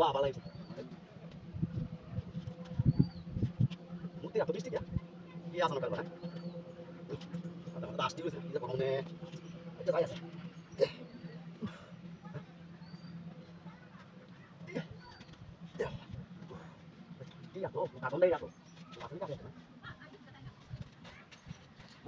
বাবা লাগছে মূর্তি এত মিষ্টি কি আসনো আদা মাদা আসতি যে কোনে এটা যাই আছে ঠিক আছে কাটন দেই রাখো কাটন কাটে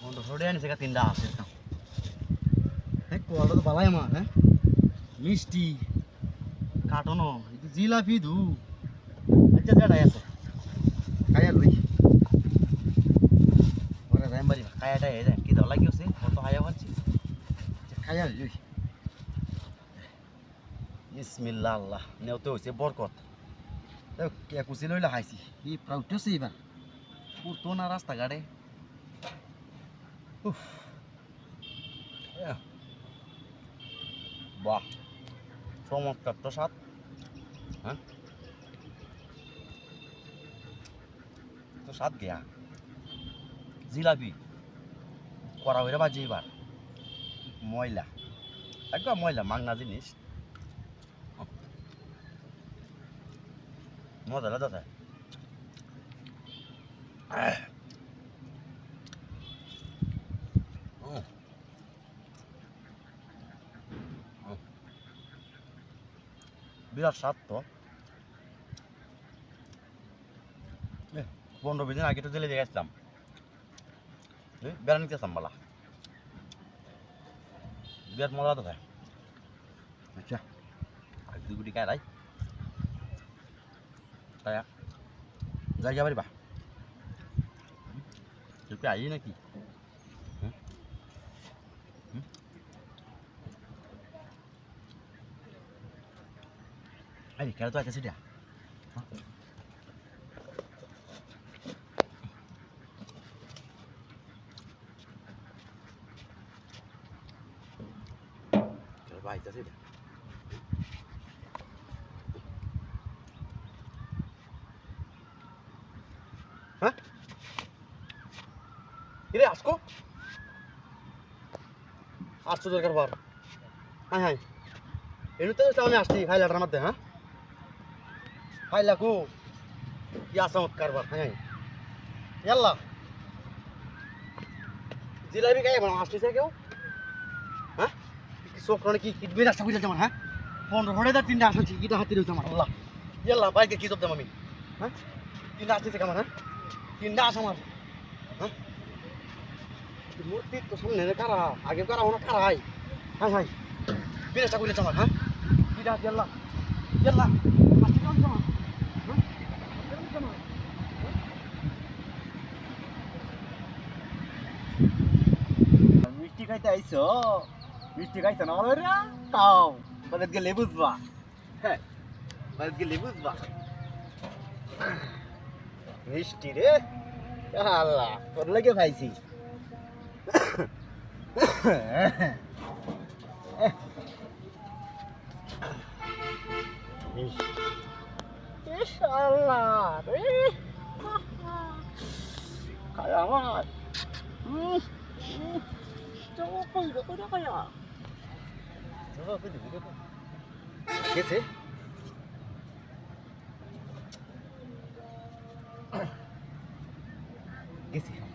টাকা নিচে তিনটা এরকম হ্যাঁ কোয়াটা তো বালাই আমার হ্যাঁ মিষ্টি কাটনো জিলাপি দু আচ্ছা যেটাই আছে খায়া লই ওরা যাই বাড়ি খায়াটা এই যায় কি কত খায়া পাচ্ছি খায়া লই বিসমিল্লাহ আল্লাহ নেওতে হয়েছে বরকত কে কুচি লইলে খাইছি ই প্রাউটেছে এবার পুরতো না রাস্তাঘাটে উফ। বাহ, চমৎকার তো স্বাদ। হ্যাঁ? তো স্বাদ গেয়া। জিলাপি করা হইরে বাজে এবার। ময়লা, একদম ময়লা, মাংনা জিনিস। মজা দাদা? বিরাট এ, পনেরো বিশ দিন আগে তো জেলে দিয়ে গেছিলাম। বেড়া নিতে বলা। বিরাট মজা তো খায় আচ্ছা আর দুই রাই তাই যাই যাবারি বা। তুই আই নাকি? সেটা ভাই আছে এটা হ্যাঁ কিরে আসকো আসছো দরকার পর হ্যাঁ হ্যাঁ এমনিতে আমি আসছি হাইলাটার মধ্যে হ্যাঁ হাইলা কো ইয়া চমৎকার বার হ্যাঁ। ইয়াল্লা। জিলাপি খাই বানা আসছে কেউ? হ্যাঁ? চোখ কি কি বিরাস্তা বুঝাচ্ছে আমার হ্যাঁ? পনেরো হরে তার তিনটা আসছে কিটা হাতি রয়েছে আমার, আল্লাহ। ইয়াল্লা, বাইকে কি চোখ আমি? হ্যাঁ? তিনটা আসতেছে কেমন হ্যাঁ? তিনটা আস আমার হ্যাঁ? মূর্তি তো সামনে কারা? আগে কারা ওনা কারা হাই হাই। হাই বিরাস্তা বুঝাচ্ছে আমার হ্যাঁ? কিটা ইয়াল্লা ইয়াল্লা। আমার মিষ্টি খাইতে আইছো মিষ্টি খাইছো না বলো রে তাও বাজার গেলে বুঝবা হ্যাঁ বাজার গেলে বুঝবা মিষ্টি রে আল্লাহ তোর লাগে খাইছি InsyaAllah. Kaya amat. Jom juga kau dah kaya. Jom aku juga kau. Okey, sih. Gesi. Gesi.